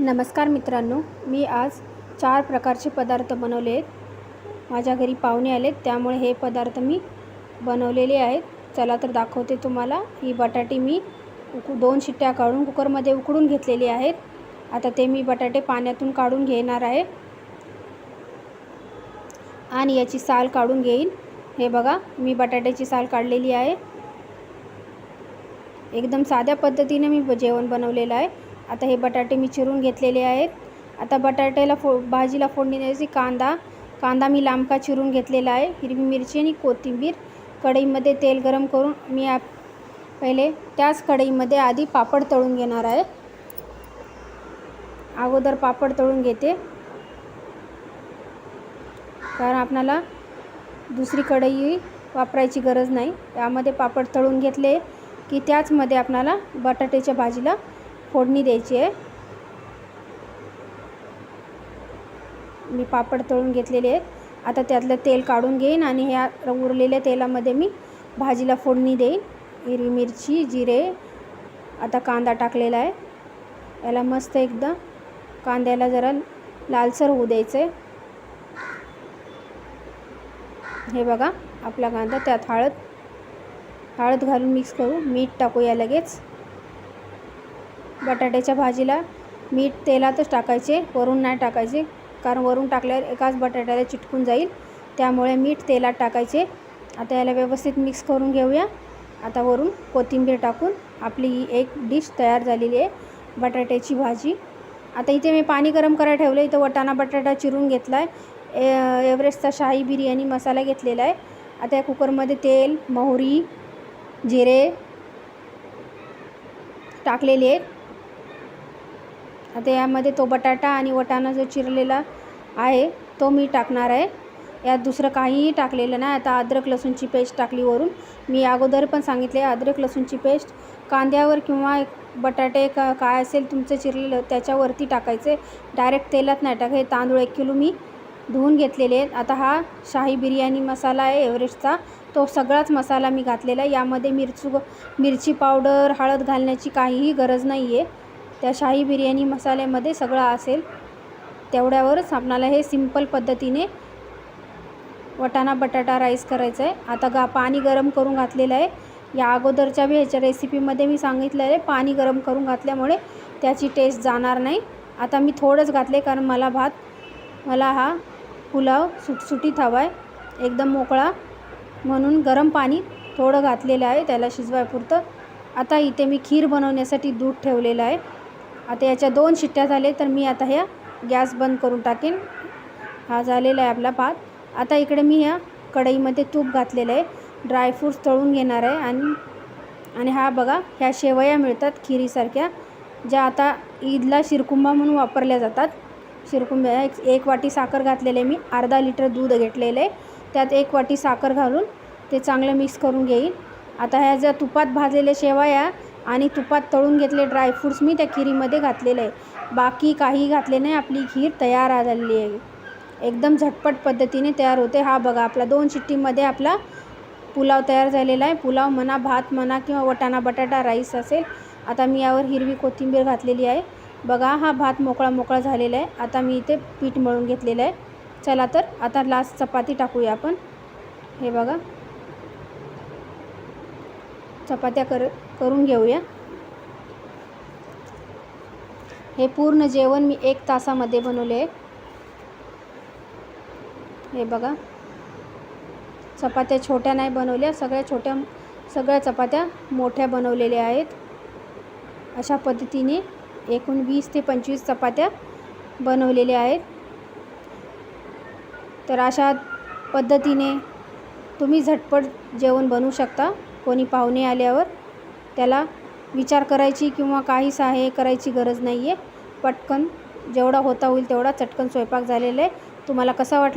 नमस्कार मित्रांनो मी आज चार प्रकारचे पदार्थ बनवले आहेत. माझ्या घरी पाहुणे आलेत त्यामुळे हे पदार्थ मी बनवलेले आहेत. चला तर दाखवते तुम्हाला. ही बटाटे मी उक दोन शिट्ट्या काढून कुकरमध्ये उकडून घेतलेली आहेत. आता ते मी बटाटे पाण्यातून काढून घेणार आहे. आणि याची साल काढून घेईन. हे बघा मी बटाट्याची साल काढलेली आहे. एकदम साध्या पद्धतीने मी जेवण बनवलेलं आहे. आता हे बटाटे मी चिरून घेतलेले आहेत. आता बटाट्याला फो भाजीला फोडणी द्यायची. कांदा कांदा मी लांबका चिरून घेतलेला आहे. हिरवी मिरची आणि कोथिंबीर कढईमध्ये तेल गरम करून मी आप पहिले त्याच कढईमध्ये आधी पापड तळून घेणार आहे. अगोदर पापड तळून घेते. कारण आपणाला दुसरी कढई वापरायची गरज नाही. त्यामध्ये पापड तळून घेतले की त्याचमध्ये आपणाला बटाट्याच्या भाजीला फोडणी द्यायची आहे. मी पापड तळून घेतलेले आहेत. आता त्यातलं तेल काढून घेईन आणि ह्या उरलेल्या तेलामध्ये मी भाजीला फोडणी देईन. हिरवी मिरची जिरे आता कांदा टाकलेला आहे. याला मस्त एकदा कांद्याला जरा लालसर होऊ द्यायचं आहे हे बघा आपला कांदा त्यात हळद हळद घालून मिक्स करू. मीठ टाकूया लगेच. बटाट्याच्या भाजीला मीठ तेलातच टाकायचे वरून नाही टाकायचे कारण वरून टाकल्यावर एकाच बटाट्याला चिटकून जाईल. त्यामुळे मीठ तेलात टाकायचे. आता याला व्यवस्थित मिक्स करून घेऊया. आता वरून कोथिंबीर टाकून आपली ही एक डिश तयार झालेली आहे बटाट्याची भाजी. आता इथे मी पाणी गरम करायला ठेवलं इथं वटाणा बटाटा चिरून घेतला आहे ए एव्हरेस्टचा शाही बिर्याणी मसाला घेतलेला आहे. आता या कुकरमध्ये तेल मोहरी जिरे टाकलेले आहेत. आता यामध्ये तो बटाटा आणि वटाणा जो चिरलेला आहे तो मी टाकणार आहे. यात दुसरं काहीही टाकलेलं नाही. आता अद्रक लसूणची पेस्ट टाकली वरून. मी अगोदर पण सांगितले अद्रक लसूणची पेस्ट कांद्यावर किंवा बटाटे का काय असेल तुमचं चिरलेलं त्याच्यावरती टाकायचे. डायरेक्ट तेलात नाही टाका हे तांदूळ एक किलो मी धुवून घेतलेले आहेत. आता हा शाही बिर्याणी मसाला आहे एव्हरेस्टचा. तो सगळाच मसाला मी घातलेला आहे. यामध्ये मिरचू मिरची पावडर हळद घालण्याची काहीही गरज नाही आहे त्या शाही बिर्याणी मसाल्यामध्ये सगळं असेल तेवढ्यावरच आपणाला हे सिंपल पद्धतीने वटाणा बटाटा राईस करायचा आहे. आता गा पाणी गरम करून घातलेलं आहे. या अगोदरच्या बी ह्याच्या रेसिपीमध्ये मी सांगितलं आहे पाणी गरम करून घातल्यामुळे त्याची टेस्ट जाणार नाही. आता मी थोडंच घातले कारण मला भात मला हा पुलाव सुटसुटीत हवा आहे एकदम मोकळा म्हणून गरम पाणी थोडं घातलेलं आहे त्याला शिजवायपुरतं. आता इथे मी खीर बनवण्यासाठी दूध ठेवलेलं आहे. आता याच्या दोन शिट्ट्या झाले तर मी आता ह्या गॅस बंद करून टाकेन. हा झालेला आहे आपला भात. आता इकडे मी ह्या कढईमध्ये तूप घातलेलं आहे. ड्रायफ्रूट्स तळून घेणार आहे आणि आणि हा बघा ह्या शेवया मिळतात खिरीसारख्या ज्या आता ईदला शिरकुंबा म्हणून वापरल्या जातात. शिरकुंब्या एक एक वाटी साखर घातलेले मी. अर्धा लिटर दूध घेतलेलं आहे. त्यात एक वाटी साखर घालून ते चांगलं मिक्स करून घेईन. आता ह्या ज्या तुपात भाजलेल्या शेवया आणि तुपात तळून घेतले ड्रायफ्रूट्स मी त्या खिरीमध्ये घातलेलं आहे. बाकी काही घातले नाही आपली खीर तयार झालेली आहे. एकदम झटपट पद्धतीने तयार होते. हा बघा आपला दोन शिट्टीमध्ये आपला पुलाव तयार झालेला आहे. पुलाव म्हणा भात म्हणा किंवा वटाणा बटाटा राईस असेल. आता मी यावर हिरवी कोथिंबीर घातलेली आहे. बघा हा भात मोकळा मोकळा झालेला आहे. आता मी इथे पीठ मळून घेतलेलं आहे. चला तर आता लास्ट चपाती टाकूया आपण. हे बघा. चपात्या कर करून घेऊया. हे पूर्ण जेवण मी एक तासामध्ये बनवले आहे. हे बघा. चपात्या छोट्या नाही बनवल्या सगळ्या छोट्या सगळ्या चपात्या मोठ्या बनवलेल्या आहेत. अशा पद्धतीने एकूण वीस ते पंचवीस चपात्या बनवलेल्या आहेत. तर अशा पद्धतीने तुम्ही झटपट जेवण बनवू शकता. कोणी पाहुणे आल्यावर त्याला विचार करायची किंवा काही सहाय्य करायची गरज नाही आहे पटकन जेवढा होता होईल तेवढा चटकन स्वयंपाक झालेला आहे. तुम्हाला कसा वाटला?